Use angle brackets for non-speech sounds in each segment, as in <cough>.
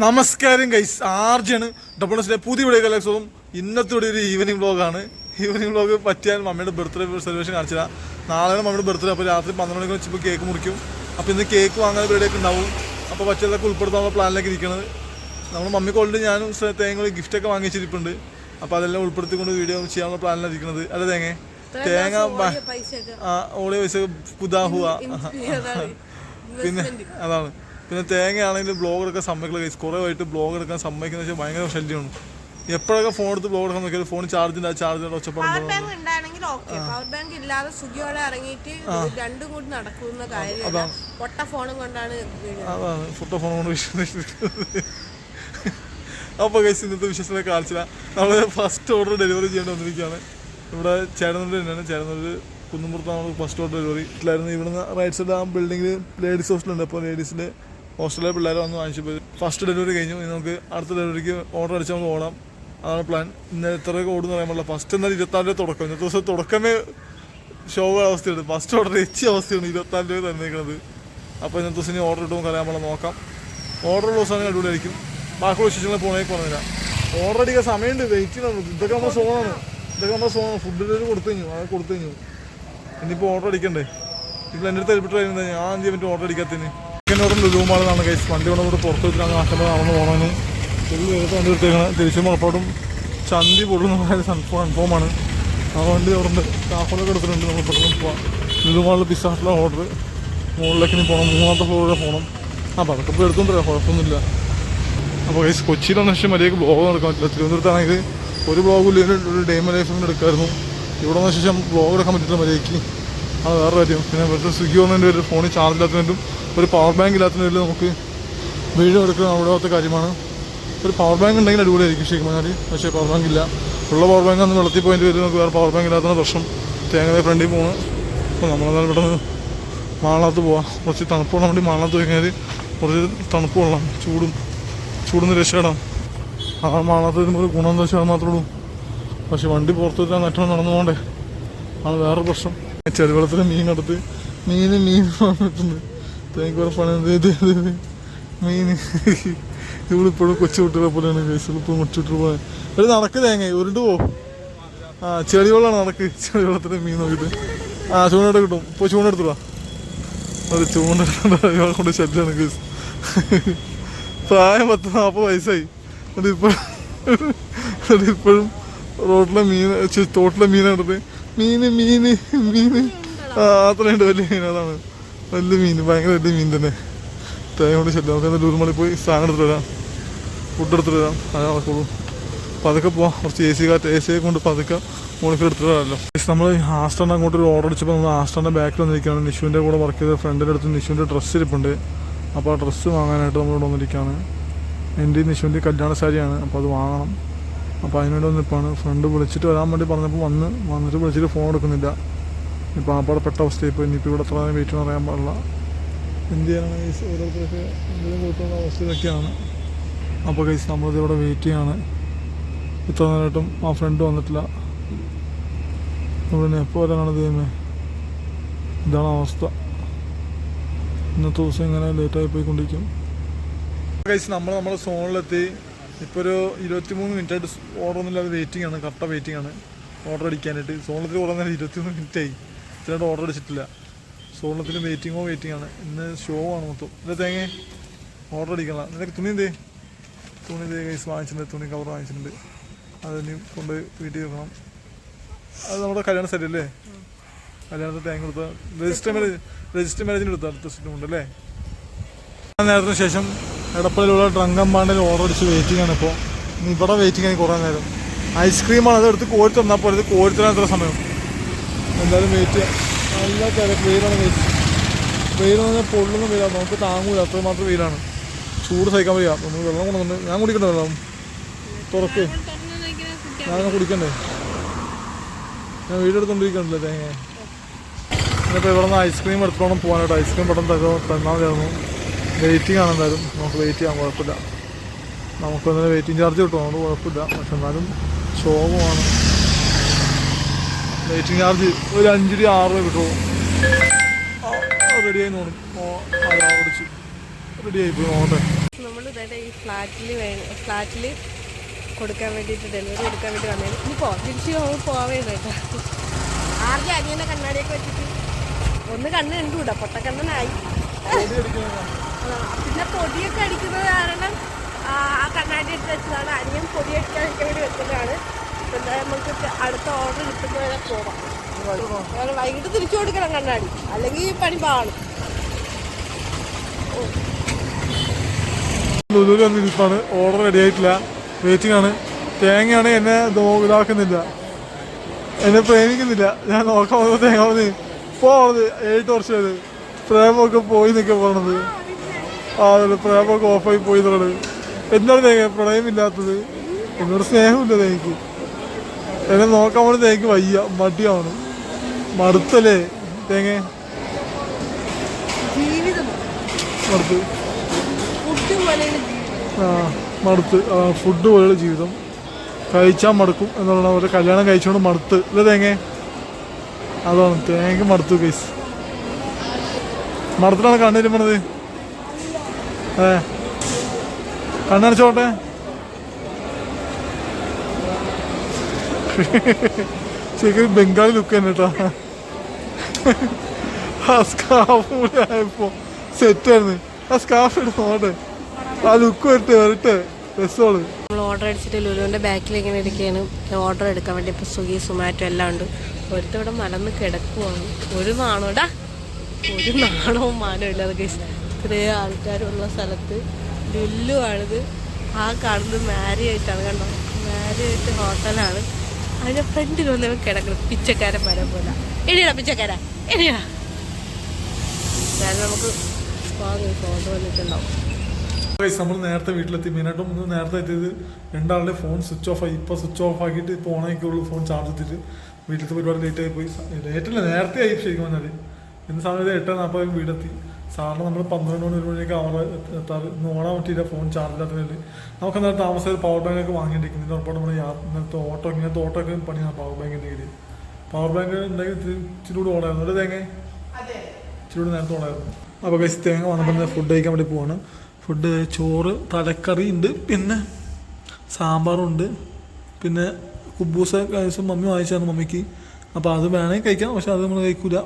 നമസ്കാരം guys ആർജാണ് double എസിലെ പുതിയ വീഡിയോ കലക്സവും ഇന്നത്തെ ഒരു ഈവനിങ് വ്ളോഗാണ് ഈവനിങ് വ്ളോഗ് പറ്റിയാൽ മമ്മിയുടെ ബർത്ത്ഡേ സെലിബ്രേഷൻ കാണിച്ചില്ല നാളെയാണ് മമ്മിയുടെ ബർത്ത്ഡേ അപ്പോൾ രാത്രി പന്ത്രണ്ട് മണിക്ക് വെച്ചപ്പോൾ കേക്ക് മുറിക്കും. അപ്പോൾ ഇന്ന് കേക്ക് വാങ്ങാൻ പരിപാടിയൊക്കെ ഉണ്ടാവും. അപ്പോൾ പറ്റിയതൊക്കെ ഉൾപ്പെടുത്താനുള്ള പ്ലാനിലേക്ക് ഇരിക്കുന്നത് നമ്മൾ മമ്മിക്ക് ഓൾറെഡി ഞാനും തേങ്ങ ഗിഫ്റ്റൊക്കെ വാങ്ങിച്ചിരിപ്പുണ്ട് അപ്പോൾ അതെല്ലാം ഉൾപ്പെടുത്തിക്കൊണ്ട് വീഡിയോ ചെയ്യാനുള്ള പ്ലാനിലാണ് ഇരിക്കുന്നത് അല്ല തേങ്ങ. തേങ്ങ ഓളിയ പൈസ പുതാഹുവ പിന്നെ അതാണ്. പിന്നെ തേങ്ങ ബ്ലോഗർ ബ്ലോഗ് എടുക്കാൻ സമ്മതിക്കില്ല ഗൈസ് കുറേ ആയിട്ട് ബ്ലോഗ് എടുക്കാൻ സമ്മതിക്കുന്ന വെച്ചാൽ ഭയങ്കര ശല്യമാണ്. എപ്പോഴൊക്കെ ഫോൺ എടുത്ത് ബ്ലോഗ് എടുക്കാൻ നോക്കിയാൽ ഫോൺ ചാർജിന്റെ ചാർജ് ചാർജിന്റെ ഒച്ചപ്പാട് പവർ ബാങ്ക് ഉണ്ടാണെങ്കിൽ ഓക്കെ പവർ ബാങ്ക് ഇല്ലാതെ സുഖിയോടെ ഇറങ്ങിയിട്ട് രണ്ടും കൂടി നടക്കുന്ന കാര്യമില്ല. പൊട്ട ഫോണും കൊണ്ടാണ് പൊട്ട ഫോൺ കൊണ്ട് അപ്പോൾ ഗൈസ് ഇന്നത്തെ വിശ്വസത്തെ കാണിച്ചില്ല. നമ്മൾ ഫസ്റ്റ് ഓർഡർ ഡെലിവറി ചെയ്യേണ്ടി വന്നിരിക്കുകയാണ്. ഇവിടെ ചേട്ടനൂർ തന്നെയാണ്. ചേട്ടനൂർ കുന്നുമ്പുറത്താണ് നമ്മൾ ഫസ്റ്റ് ഓർഡർ ഡെലിവറി ഇല്ലായിരുന്നു. ഇവിടുന്ന് റൈറ്റ് സൈഡ് ആ ബിൽഡിങ്ങിൽ ലേഡീസ് ഹോസ്റ്റലുണ്ട് അപ്പോൾ ലേഡീസിന്റെ ഹോസ്റ്റലിലെ പിള്ളേരെ വന്ന് വാങ്ങിച്ചു പോയി ഫസ്റ്റ് ഡെലിവറി കഴിഞ്ഞു. ഇനി നമുക്ക് അടുത്ത ഡെലിവറിക്ക് ഓർഡർ അടിച്ച് നമുക്ക് ഓടാം അതാണ് പ്ലാൻ. ഇന്ന് എത്രയൊക്കെ ഓടുന്ന പറയാൻ ഫസ്റ്റ് എന്നാൽ ഇരുപത്താറ് രൂപ തുടക്കം. ഇന്നത്തെ ദിവസം തുടക്കമേ ഷോവ അവസ്ഥയുണ്ട് ഫസ്റ്റ് ഓർഡർ എച്ചി അവസ്ഥയാണ് ഇരുപത്താറ് രൂപ തന്നേക്കുന്നത് അപ്പോൾ ഇന്നത്തെ ദിവസം ഇനി ഓർഡർ ഇട്ടുമ്പോൾ അറിയാൻ പാടില്ല നോക്കാം. ഓർഡർ ഉള്ള ദിവസം അടിപൊളിയായിരിക്കും. ബാക്കിയുള്ള വിശേഷങ്ങൾ പോണേ പറഞ്ഞില്ല ഓർഡർ അടിക്കാൻ സമയമുണ്ട്. വെയിറ്റ് ചെയ്യണം. ഇതൊക്കെ നമ്മുടെ സോണാണ് ഇതൊക്കെ നമ്മുടെ സോണാണ് ഫുഡ് ഡെലിവറി കൊടുത്തു കഴിഞ്ഞു. അത് കൊടുത്തു കഴിഞ്ഞു. ഇനിയിപ്പോൾ ഓർഡർ അടിക്കണ്ടേ? ഇപ്പോൾ എന്റെ അടുത്ത് ഹെൽപ്പിട്ടായിരുന്നു ഞാൻ എന്ത്? ചെയ്യാൻ പറ്റും ഓർഡർ അടിക്കാത്തതിന്. ഓർഡർ ലുലുമാളെന്നാണ് കേസ്. വണ്ടി കൊണ്ട് ഇവിടെ പുറത്ത് വെച്ചിട്ട് നാട്ടിൽ നടന്നു പോകണമെന്ന്. ഒരു വേഗത്തെ വണ്ടി എടുത്തേക്കണം. തിരിച്ചും ഉറപ്പാടും ചന്തി പൊള്ളുന്ന കൺഫോമാണ് ആ വണ്ടി അവിടെ സ്റ്റാഫുകളൊക്കെ എടുത്തിട്ടുണ്ട്. നമ്മൾ പെട്ടെന്ന് പോവാം. ലുലുമാളിൽ പിസ്സ ഹട്ടിലെ ഓർഡർ മുകളിലേക്ക് ഇനി പോകണം മൂന്നാമത്തെ ഫ്ലോറിൽ പോകണം ആ പതൊക്കെ ഇപ്പോൾ എടുത്തോണ്ടില്ല കുഴപ്പമൊന്നുമില്ല. അപ്പോൾ കേസ് കൊച്ചിയിലൊന്നും പക്ഷേ മര്യാദയ്ക്ക് ബ്ലോഗ് നടക്കാൻ പറ്റില്ല. തിരുവനന്തപുരത്താണെങ്കിൽ ഒരു ബ്ലോഗും ഇല്ലെങ്കിൽ ഒരു ഡേ മൈ ലൈഫ് എടുക്കായിരുന്നു. ഇവിടെ വന്ന ശേഷം ബ്ലോഗ് എടുക്കാൻ പറ്റില്ല മര്യാദയ്ക്ക്. അത് വേറെ കാര്യം. പിന്നെ വെറുതെ സ്വിഗ്ഗി വന്നതിന്റെ ഒരു ഫോണിൽ ചാർജ് ഇല്ലാത്തതിനും ഒരു പവർ ബാങ്ക് ഇല്ലാത്തതിന്റെ പേരിൽ നമുക്ക് വീഡിയോ എടുക്കുന്ന അവിടുത്തെ കാര്യമാണ്. ഒരു പവർ ബാങ്ക് ഉണ്ടെങ്കിൽ അടിപൊളിയായിരിക്കും ശരിക്കും പറഞ്ഞാൽ പക്ഷേ പവർ ബാങ്ക് ഇല്ല. ഉള്ള പവർ ബാങ്ക് അന്ന് വെള്ളത്തിൽ പോയിന്റ് പേരിൽ നമുക്ക് വേറെ പവർ ബാങ്ക് ഇല്ലാത്തതിന് പ്രശ്നം. തേങ്ങയുടെ ഫ്രണ്ടിൽ പോകണം അപ്പോൾ നമ്മളെന്തായാലും പെട്ടെന്ന് മാളത്ത് പോവാം. കുറച്ച് തണുപ്പുള്ള വേണ്ടി മാളത്ത് പോയി കഴിഞ്ഞാൽ കുറച്ച് തണുപ്പ് കൊള്ളാം. ചൂടും ചൂടുന്ന് രക്ഷപ്പെടാം ആ മാളത്ത് വരുമ്പോൾ ഗുണം എന്താ വെച്ചാൽ മാത്രമേ ഉള്ളൂ. പക്ഷേ വണ്ടി പുറത്ത് വെച്ചാൽ നടന്നു പോകണ്ടേ? ആണ് വേറെ പ്രശ്നം. ചെറുവെള്ളത്തിൽ മീൻ എടുത്ത് മീൻ മീൻ വന്നിട്ടുണ്ട്. തേക്ക് വേറെ പണി ഇത് ഇത് ഇത് ഇത്. മീന് ഇവളിപ്പോഴും കൊച്ചു കുട്ടികളെ പോലെയാണ് കേസ് ഇപ്പം കൊച്ചു പോലെ ഒരു നടക്ക് തേങ്ങ ഉരുണ്ട് പോ ആ ചെളിവെള്ളമാണ് നടക്ക് ചെളി വെള്ളത്തിൽ മീൻ നോക്കിയിട്ട് ആ ചൂണ്ടെടുത്ത് കിട്ടും ഇപ്പോൾ ചൂണ്ടെടുത്തുവാ ഒരു ഇയാളെ കൊണ്ട് ശല്യമാണ് കേസ് പ്രായം പത്ത് നാൽപ്പത് വയസ്സായി അതിപ്പോൾ അതിപ്പോഴും റോട്ടിലെ മീൻ തോട്ടിലെ തോട്ടിലെ മീൻ മീൻ മീന് ആ അത്രയുണ്ട് വലിയ മീൻ അതാണ് വലിയ മീൻ ഭയങ്കര വലിയ മീൻ തന്നെ. തേങ്ങ കൊണ്ട് ശല്യം. നമുക്ക് എന്തായാലും ഉരുമളി പോയി സാധനം എടുത്തിട്ട് വരാം. ഫുഡ് എടുത്തിട്ട് വരാം. അത് നടക്കുള്ളൂ പതുക്കെ പോവാം. കുറച്ച് എ സി കാറ്റ് എ സി കൊണ്ട് പതുക്കെ മോണിക്കർ എടുത്തിട്ട് വരാമല്ലോ. നമ്മൾ ആസ്റ്ററിന്റെ അങ്ങോട്ട് ഒരു ഓർഡർ അടിച്ചപ്പോൾ നമ്മൾ ആസ്റ്ററിന്റെ ബാക്കിൽ വന്നിരിക്കുകയാണ്. നിഷുവിന്റെ കൂടെ വർക്ക് ചെയ്ത ഫ്രണ്ടിന്റെ അടുത്ത് നിഷുവിന്റെ ഡ്രസ്സ് ഇരിപ്പുണ്ട്. അപ്പോൾ ആ ഡ്രസ്സ് വാങ്ങാനായിട്ട് നമ്മളിവിടെ വന്നിരിക്കുകയാണ്. എന്റെ നിഷുവിന്റെ കല്യാണ സാരിയാണ് അപ്പോൾ അത് വാങ്ങണം. അപ്പോൾ അതിനുവേണ്ടി വന്നിപ്പോൾ ഫ്രണ്ട് വിളിച്ചിട്ട് വരാൻ വേണ്ടി പറഞ്ഞപ്പോൾ വന്ന് വന്നിട്ട് വിളിച്ചിട്ട് ഫോൺ എടുക്കുന്നില്ല. ഇപ്പോൾ അപകടപ്പെട്ട അവസ്ഥയിൽ പോയി ഇനിയിപ്പോൾ ഇവിടെ എത്ര നേരം വെയിറ്റ് പറയാൻ പാടില്ല. എന്ത് ചെയ്യാനാണ് ഗൈസ് ഓരോരുത്തരൊക്കെ എന്തെങ്കിലും കൊടുക്കുന്ന അവസ്ഥയിലൊക്കെയാണ്. അപ്പോൾ ഗൈസ് നമ്മളിത് ഇവിടെ വെയിറ്റ് ചെയ്യാണ്. ഇത്ര നേരമായിട്ടും ആ ഫ്രണ്ട് വന്നിട്ടില്ല. നമ്മളിനി എപ്പോൾ വരാനാണ് ദൈവമേ ഇതാണ് അവസ്ഥ. ഇന്നത്തെ ദിവസം ഇങ്ങനെ ലേറ്റായി പോയിക്കൊണ്ടിരിക്കും. ഗൈസ് നമ്മൾ നമ്മുടെ സോണിലെത്തി ഇപ്പോൾ ഒരു ഇരുപത്തി മൂന്ന് മിനിറ്റ് ആയിട്ട് ഓർഡർ ഒന്നുമില്ലാതെ വെയിറ്റിംഗ് ആണ്. കറക്റ്റ് വെയിറ്റിംഗ് ആണ്. ഓർഡർ അടിക്കാനായിട്ട്. സോണിലെത്തി കുറേ നേരം ഇരുപത്തി മൂന്ന് ഇതിനായിട്ട് ഓർഡർ അടിച്ചിട്ടില്ല സോണിലത്തിൽ വെയിറ്റിങ്ങോ വെയിറ്റിംഗ് ആണ്. ഇന്ന് ഷോ ആണ് മൊത്തം. ഇല്ല തേങ്ങ ഓർഡർ അടിക്കണം നിനക്ക് തുണി എന്തേ? തുണി ഗൈസ് വാങ്ങിച്ചിട്ടുണ്ട്. തുണി കവർ വാങ്ങിച്ചിട്ടുണ്ട്. അതിന് കൊണ്ട് വീട്ടിൽ വെക്കണം. അത് നമ്മുടെ കല്യാണ സെറ്റ് അല്ലേ? കല്യാണത്തിൽ തേങ്ങ കൊടുത്ത. രജിസ്റ്റർ മാരേജ് രജിസ്റ്റർ മാരേജിന് കൊടുത്ത അടുത്ത സെറ്റും ഉണ്ട് അല്ലേ? നേരത്തിന് ശേഷം എടപ്പള്ളിയിലുള്ള ഡ്രങ്കമ്പാണ്ടിൽ ഓർഡർ അടിച്ച് വെയിറ്റിംഗ് ആണ് ഇപ്പോൾ ഇവിടെ വെയിറ്റിംഗ് ആയി കുറേ നേരം. ഐസ്ക്രീമാണ് അത് എടുത്ത് കോരി തന്നാൽ പോലെ കോരി തരാൻ എത്ര സമയം? എന്തായാലും വെയിറ്റ് ചെയ്യാം നല്ല തിരക്ക്. വെയിലാണ് വെയിറ്റ് വെയിൽ എന്ന് പറഞ്ഞാൽ പൊള്ളുന്ന വെയിലാണ് നമുക്ക് താങ്ങൂല. അത്രമാത്രം വെയിലാണ്. ചൂട് സഹിക്കാൻ വയ്യ. നമ്മൾ വെള്ളം കൊണ്ടുവന്നു ഞാൻ കുടിക്കണ്ട വെള്ളം? തുറക്ക്. ഞാൻ കുടിക്കണ്ടേ? ഞാൻ വീടെടുത്തോണ്ടിരിക്കണ്ടല്ലേ തേങ്ങ? ഇന്നിപ്പോൾ ഇവിടെ നിന്ന് ഐസ്ക്രീം എടുത്തോണം പോകാനായിട്ട് ഐസ്ക്രീം പെട്ടെന്ന് തരുമോ തന്നാൽ മതിയായിരുന്നു. വെയിറ്റിംഗ് ആണ് എന്തായാലും. നമുക്ക് വെയിറ്റ് ചെയ്യാൻ കുഴപ്പമില്ല. നമുക്ക് എന്തായാലും വെയിറ്റിംഗ് ചാർജ് കിട്ടും. അതുകൊണ്ട് കുഴപ്പമില്ല. പക്ഷെ എന്നാലും ശോകമാണ് വെയിറ്റിംഗ് ചാർജ് ഒരു അഞ്ച് രൂപ ആറ് രൂപ കിട്ടുമോ റെഡിയായി അതാ പിടിച്ച്. റെഡിയായി പോയി നോക്കട്ടെ. നമ്മൾ ഇതായിട്ട് ഈ ഫ്ലാറ്റിൽ ഫ്ലാറ്റിൽ കൊടുക്കാൻ വേണ്ടിയിട്ട് ഡെലിവറി കൊടുക്കാൻ വേണ്ടി വന്നത് ഇനി പോവാം തിരിച്ച് നമ്മൾ പോവേ കേട്ടോ ആദ്യം അനിയനെ കണ്ണാടിയൊക്കെ വെച്ചിട്ട്. ഒന്ന് കണ്ണ് കണ്ടുകൂടാ പൊട്ടക്കണ്ണനായി. പിന്നെ പൊടിയൊക്കെ അടിക്കുന്നത് കാരണം ആ കണ്ണാടി എടുത്ത് വെച്ചതാണ്. അനിയൻ പൊടി അടിക്കാനൊക്കെ വേണ്ടി വെച്ചതാണ്. എന്തായാലും നമുക്ക് അടുത്ത ഓർഡർ കിട്ടുന്നവരെ പോവാം. അങ്ങനെ വൈകിട്ട് തിരിച്ചു കൊടുക്കണം കണ്ണാടി. അല്ലെങ്കിൽ പണി പാളും. ലുലുവിൽ വന്ന് ഓർഡർ റെഡി ആയിട്ടില്ല. വെയിറ്റിംഗ് ആണ്. തേങ്ങയാണ് എന്നെ ഇതാക്കുന്നില്ല. എന്നെ പ്രേമിക്കുന്നില്ല. ഞാൻ നോക്കാൻ വന്നപ്പോൾ തേങ്ങ പറഞ്ഞ് പോണത് ഏഴ് വർഷമായത്. പ്രേമൊക്കെ പോയി നിൽക്കാൻ പോണത്. അതെ പ്രേമൊക്കെ ഓഫായി പോയി എന്നുള്ളത് എന്താണ് തേങ്ങ? പ്രണയമില്ലാത്തത്. എന്നോട് സ്നേഹമില്ല തേങ്ങക്ക് എന്നെ നോക്കാൻ പോലും തേങ്ങ വയ്യ. മടിയാണ്. മടുത്തല്ലേ തേങ്ങ. മടുത്ത്. ആ മടുത്ത്. ഫുഡ് പോലെയുള്ള ജീവിതം. കഴിച്ചാൽ മടുക്കും എന്നുള്ള അവരുടെ കല്യാണം കഴിച്ചുകൊണ്ട് മടുത്ത്. അല്ലേ തേങ്ങ? അതാണ്. തേങ്ങ മടുത്തു കേസ് മടുത്തിട്ടാണ് കണ്ണിരുമണത് ഏ? കണ്ണടച്ചോട്ടെ <laughs> ശരിക്കും ബംഗാളി ലുക്ക് തന്നെ <laughs> ആ സ്കാഫ് കൂടെ ആയപ്പോ സെറ്റായിരുന്നു ആ സ്കാഫ് എടുത്തോട്ടെ ആ ലുക്ക് വരട്ടെ വരട്ടെ. രസമാണ്. നമ്മൾ ഓർഡർ അടിച്ചിട്ട് ലുലുവിന്റെ ബാക്കിൽ ഇങ്ങനെ ഇരിക്കുകയാണ്. ഓർഡർ എടുക്കാൻ വേണ്ടി ഇപ്പോൾ സ്വിഗ്ഗി സൊമാറ്റോ എല്ലാം ഉണ്ട്. ഒരുത്തവിടെ മലന്ന് കിടക്കുവാണ്. ഒരു നാണോടാ ഒരു നാണവും മാനവും ഇല്ലാതെ ഗൈസ് ഇത്രയും ആൾക്കാരുള്ള സ്ഥലത്ത് ലുല്ലു ആണിത് ആ കാണുന്നത് മാരി ആയിട്ടാണ് കണ്ടോ? മാരി ആയിട്ട് ഹോട്ടലാണ് അതിന്റെ ഫ്രണ്ടിൽ വന്ന് കിടക്കണം. പിച്ചക്കാരൻ വരാൻ പോലെ. എടിയടാ പിച്ചക്കാര എടിയടാ നമുക്ക് നമ്മൾ നേരത്തെ വീട്ടിലെത്തി. മെയിനായിട്ടും ഒന്ന് നേരത്തെ എത്തിയത് രണ്ടാളുടെ ഫോൺ സ്വിച്ച് ഓഫ് ആയി. ഇപ്പോൾ സ്വിച്ച് ഓഫ് ആക്കിയിട്ട് ഇപ്പോൾ ഓണാക്കിയുള്ളൂ ഫോൺ ചാർജ് എത്തിയിട്ട് വീട്ടിലത്തെ പരിപാടി ലേറ്റ് ആയി പോയി. ലേറ്റല്ല നേരത്തെ ആയി ശരിക്കും പറഞ്ഞാൽ ഇന്ന് സമയത്ത് എട്ട് നാൽപ്പത് വീടെത്തി. സാറിന് നമ്മൾ പന്ത്രണ്ട് മണി ഒരു മണിയൊക്കെ അവർ എത്താറ്. ഇന്ന് ഓണാൻ പറ്റിയില്ല ഫോൺ ചാർജ് ഇല്ലാത്തതിൽ നമുക്ക് എന്തായാലും താമസം പവർ ബാങ്ക് ഒക്കെ വാങ്ങിയിട്ടിരിക്കും ഇതിന്റെ ഉറപ്പാണ് നമ്മൾ ഇങ്ങനത്തെ ഓട്ടോ ഇങ്ങനത്തെ ഓട്ടോ ഒക്കെ പണിയാണ് പവർ ബാങ്കിന്റെ കയ്യിൽ പവർ ബാങ്ക് ഉണ്ടെങ്കിൽ ഇച്ചിരി കൂടി ഓടായിരുന്നു. ഒരു തേങ്ങ? ഇച്ചിരി കൂടി നേരത്തെ ഓടായിരുന്നു. അപ്പോൾ കഴിച്ച് തേങ്ങ വന്നപ്പോൾ ഫുഡ് കഴിക്കാൻ വേണ്ടി പോവാണ്. ഫുഡ് ചോറ് തലക്കറി ഉണ്ട് പിന്നെ സാമ്പാറുണ്ട്. പിന്നെ കുബൂസ കഴിച്ചും മമ്മി വാങ്ങിച്ചാണ് മമ്മിക്ക്. അപ്പോൾ അത് വേണമെങ്കിൽ കഴിക്കാം. പക്ഷെ അത് നമ്മൾ കഴിക്കില്ല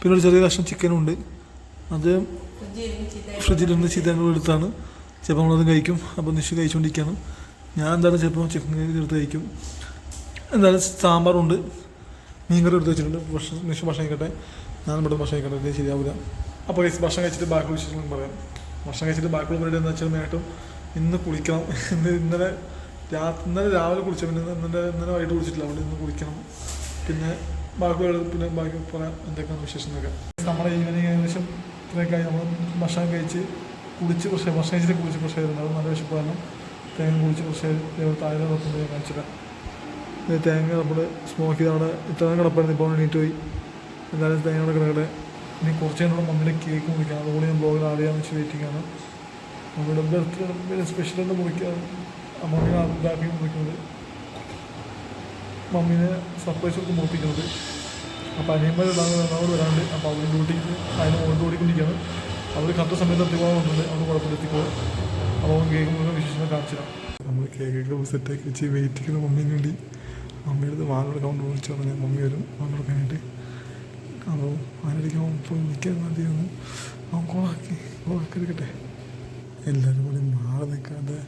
പിന്നെ ഒരു ചെറിയ കഷ്ണം ചിക്കനും ഉണ്ട്. അത് ഫ്രിഡ്ജിലിരുന്ന് ചീത്തങ്ങൾ എടുത്താണ്. ചിലപ്പോൾ നമ്മളത് കഴിക്കും. അപ്പോൾ നിഷ് കഴിച്ചുകൊണ്ടിരിക്കുകയാണ്. ഞാൻ എന്തായാലും ചിലപ്പോൾ ചിക്കൻ കറി എടുത്ത് കഴിക്കും. എന്തായാലും സാമ്പാറുണ്ട്. മീൻ കറി എടുത്ത് വെച്ചിട്ടുണ്ട്. ഭക്ഷണം നിഷ് ഭക്ഷണം കഴിക്കട്ടെ. ഞാൻ ഇവിടെ ഭക്ഷണം കഴിക്കട്ടെ. ശരിയാവില്ല. അപ്പോൾ ഭക്ഷണം കഴിച്ചിട്ട് ബാക്കിയുള്ള വിശേഷങ്ങളും പറയാം. ഭക്ഷണം കഴിച്ചിട്ട് ബാക്കിയുള്ള പരിപാടി എന്താ വെച്ചാൽ മെയിനായിട്ടും ഇന്ന് കുളിക്കണം. ഇന്ന് ഇന്നലെ രാത്രി ഇന്നലെ രാവിലെ കുളിച്ചു പിന്നെ ഇന്ന് ഇന്നലെ ഇന്നലെ വൈകിട്ട് കുളിച്ചിട്ടില്ല. അവിടെ ഇന്ന് കുളിക്കണം. പിന്നെ ബാക്കിയുള്ള പിന്നെ ബാക്കി പറയാം. എന്തൊക്കെയാണ് വിശേഷം എന്നൊക്കെ നമ്മുടെ ഈവനിങ് ഏകദേശം ഇത്രയൊക്കെ നമ്മൾ ഭക്ഷണം കഴിച്ച് കുളിച്ച് കുറച്ച് ഭക്ഷണം കഴിച്ചിട്ട് കുളിച്ച് കുറച്ച് ആയിരുന്നു അത് നല്ല വിശപ്പാണ്. തേങ്ങ കുളിച്ച് കുറച്ച് താഴെ നോക്കുമ്പോൾ ഞാൻ കാണിച്ചിട്ട് തേങ്ങ നമ്മൾ സ്മോക്ക് ചെയ്ത് അവിടെ ഇത്രയും കിടപ്പായിരുന്നു. ഇപ്പോൾ എണീറ്റ് പോയി. എന്തായാലും തേങ്ങ അവിടെ കിടക്കട്ടെ. ഇനി കുറച്ച് കഴിഞ്ഞാൽ മമ്മിയുടെ കേക്ക് മുറിക്കാം അതുകൊണ്ട് ഞാൻ ബ്ലോഗിൽ ആഡ് ചെയ്യാമെന്ന് വെച്ച് വെയിറ്റിംഗ് ആണ്. നമ്മുടെ ബർത്ത്ഡേ സ്പെഷ്യലായിട്ട് മുറിക്കാൻ മമ്മിനെ ഇതാക്കി മുറിക്കുന്നത്. മമ്മീനെ സർപ്രൈസ് കൊടുത്ത് മുറിപ്പിക്കുന്നത്. അപ്പോൾ അനിയന്മാർ എറണാകുളം വരാണ്ട് അപ്പോൾ അവർ ഡ്യൂട്ടിക്ക് അതിന് മുകളിൽ ഓടിക്കൊണ്ടിരിക്കുകയാണ്. അവർ കറക്റ്റ് സമയത്ത് എത്തിപ്പോകുന്നുണ്ട് അവർ കുഴപ്പമില്ലെത്തിക്കോ അപ്പോൾ അവൻ കേക്ക് മുഴുവൻ വിശേഷം കാണിച്ചിടാം നമ്മൾ കേക്കൊക്കെ സെറ്റാക്കി വെച്ച് വെയിറ്റ് ചെയ്യുന്ന മമ്മീന് വേണ്ടി മമ്മിയുടെ അടുത്ത് വാങ്ങെടുക്കാൻ കൊണ്ട് വിളിച്ചു പറഞ്ഞാൽ മമ്മി വരും വാങ്ങെടുക്കാനായിട്ട് അപ്പോൾ അതിനിടയ്ക്ക് ഇപ്പോൾ നിൽക്കാൻ മതിയായിരുന്നു അവൻ കോളാക്കി എടുക്കട്ടെ. എല്ലാവരും കൂടി മാറി നിൽക്കാതെ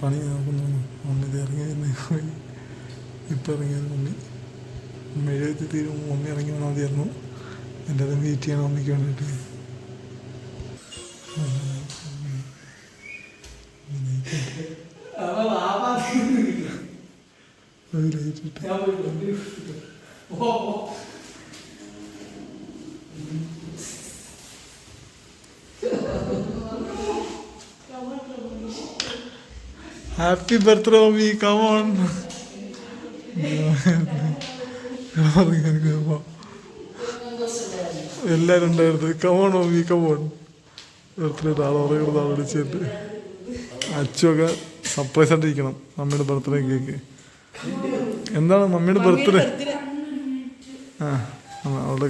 പണി നോക്കുന്നു. മമ്മി ഇത് ഇറങ്ങി പോയി ഇപ്പം ഇറങ്ങിയത് മമ്മി. എഴുതി തീരുമ്പോൾ മമ്മി ഇറങ്ങി വന്നാൽ മതിയായിരുന്നു. എല്ലാവരും വെയിറ്റ് ചെയ്യണം മമ്മിക്ക് വേണ്ടിയിട്ട്. അത് ഹാപ്പി ബർത്ത്ഡേ മമ്മി കമോൺ എല്ലാവരും ഉണ്ടായിരുന്നു. കമോൺ മമ്മി കമോൺ ബർത്ത്ഡേ ആളെ ആൾ വിളിച്ചിട്ട്. അച്ചുവൊക്കെ സർപ്രൈസ് ആയിട്ടിരിക്കണം. മമ്മിയുടെ ബർത്ത്ഡേ കേക്ക് എന്താണ് മമ്മിയുടെ ബർത്ത്ഡേ ആ അവളുടെ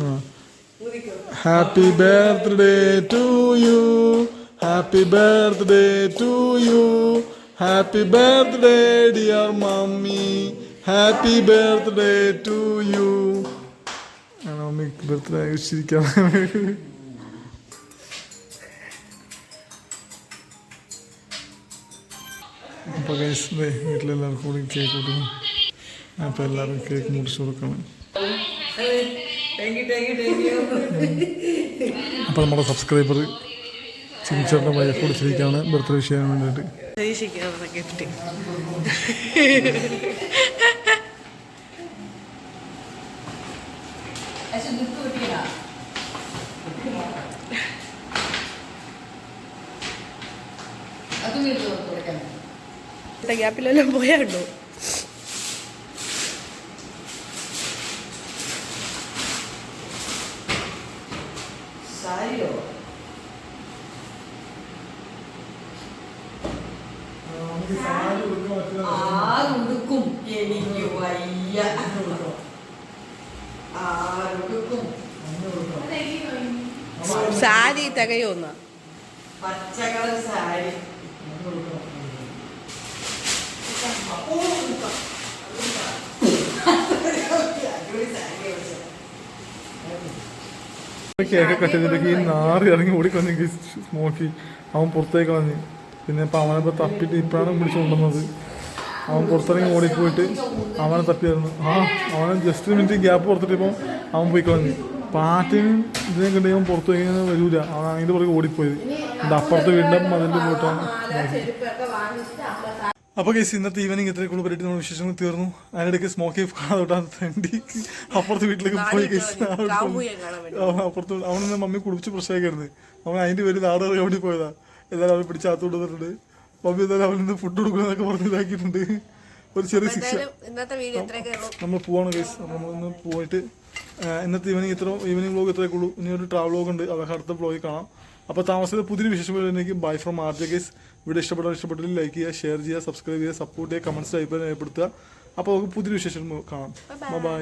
ആ. Happy birthday to you happy birthday to you happy birthday dear mummy happy birthday to you mummy birthday ആഘോഷിക്കാം അപ്പോൾ ഗൈസ് വീട്ടിലെല്ലാവർക്കും കൂടി കേക്ക് കൊടുക്കണം. അപ്പോൾ എല്ലാവരും കേക്ക് മുറിച്ച് കൊടുക്കണം. അപ്പോൾ നമ്മുടെ സബ്സ്ക്രൈബർ ചിരിച്ചേട്ടന്റെ വൈഫ് വിളിച്ചിരിക്കുകയാണ് ബർത്ത്ഡേ ചെയ്യാൻ വേണ്ടിയിട്ട്. ഗിഫ്റ്റ് ഗ്യാപ്പിലെല്ലാം പോയാണ്ടോ സാരിയോ ആരുടുക്കും എനിക്ക് വയ്യ ആരുടുക്കും സാരി തികയോന്ന നാറി ഇറങ്ങി ഓടിക്കളഞ്ഞ് നോക്കി അവൻ പുറത്തേക്ക് കളഞ്ഞ്. പിന്നെ ഇപ്പം അവനിപ്പോൾ തപ്പിട്ട് ഇപ്പോഴാണ് പിടിച്ചു കൊണ്ടുവന്നത്. അവൻ പുറത്തിറങ്ങി ഓടിപ്പോയിട്ട് അവനെ തപ്പിയായിരുന്നു. ആ അവനെ ജസ്റ്റ് മിനിറ്റ് ഗ്യാപ്പ് കൊടുത്തിട്ട് ഇപ്പം അവൻ പോയി കളഞ്ഞ്. പാറ്റിനും ഇതിനെ കണ്ടെങ്കിൽ പുറത്തു കഴിഞ്ഞാൽ വരൂല. അവൻ അതിന്റെ പുറകെ ഓടിപ്പോയത്. ഇത് അപ്പുറത്ത് വീണ്ടും അതിന്റെ കൂട്ടാണ് അപ്പോൾ കേസ് ഇന്നത്തെ ഈവനിങ് ഇത്രയും കൂടുതൽ പരിപാടി നമ്മൾ വിശേഷങ്ങൾ തീർന്നു. അതിനിടയ്ക്ക് സ്മോക്കി കാണാതെ ഫ്രണ്ടി അപ്പുറത്ത് വീട്ടിലേക്ക് പോയി കേസ് അപ്പുറത്ത് അവനൊന്ന് മമ്മി കുടിച്ച് പ്രശ്നമായിരുന്നു അവൻ അതിന്റെ പേര് നാട് എവിടെ വേണ്ടി പോയതാ. എന്നാലും അവൻ പിടിച്ച് അകത്ത് കൊണ്ടുവന്നിട്ടുണ്ട് മമ്മി എന്തായാലും അവനിന്ന് ഫുഡ് കൊടുക്കുന്നതൊക്കെ പറഞ്ഞ് ഇതാക്കിയിട്ടുണ്ട്. ഒരു ചെറിയ ശിക്ഷ. നമ്മൾ പോവാണ് കേസ് നമ്മളൊന്ന് പോയിട്ട് ഇന്നത്തെ ഈവനിങ് ഇത്ര ഈവനിങ് വ്ലോഗ് ഇത്രയൊക്കെ ഉള്ളൂ ഇനി ഒരു ട്രാവൽ വ്ലോഗ് ഉണ്ട്. അതൊക്കെ അടുത്ത വ്ലോഗിൽ കാണാം. അപ്പോൾ താമസിച്ചത് പുതിയൊരു വിശേഷം ബൈ ഫ്രം ആർ ജെ കേസ് വീഡിയോ ഇഷ്ടപ്പെട്ടാൽ ഇഷ്ടപ്പെട്ടാൽ ലൈക്ക് ചെയ്യുക ഷെയർ ചെയ്യുക സബ്സ്ക്രൈബ് ചെയ്യുക സപ്പോർട്ട് ചെയ്യുക കമൻസ് ടൈപ്പ് ഏർപ്പെടുത്തുക. അപ്പോൾ നമുക്ക് പുതിയൊരു വിശേഷം കാണാം. ബൈ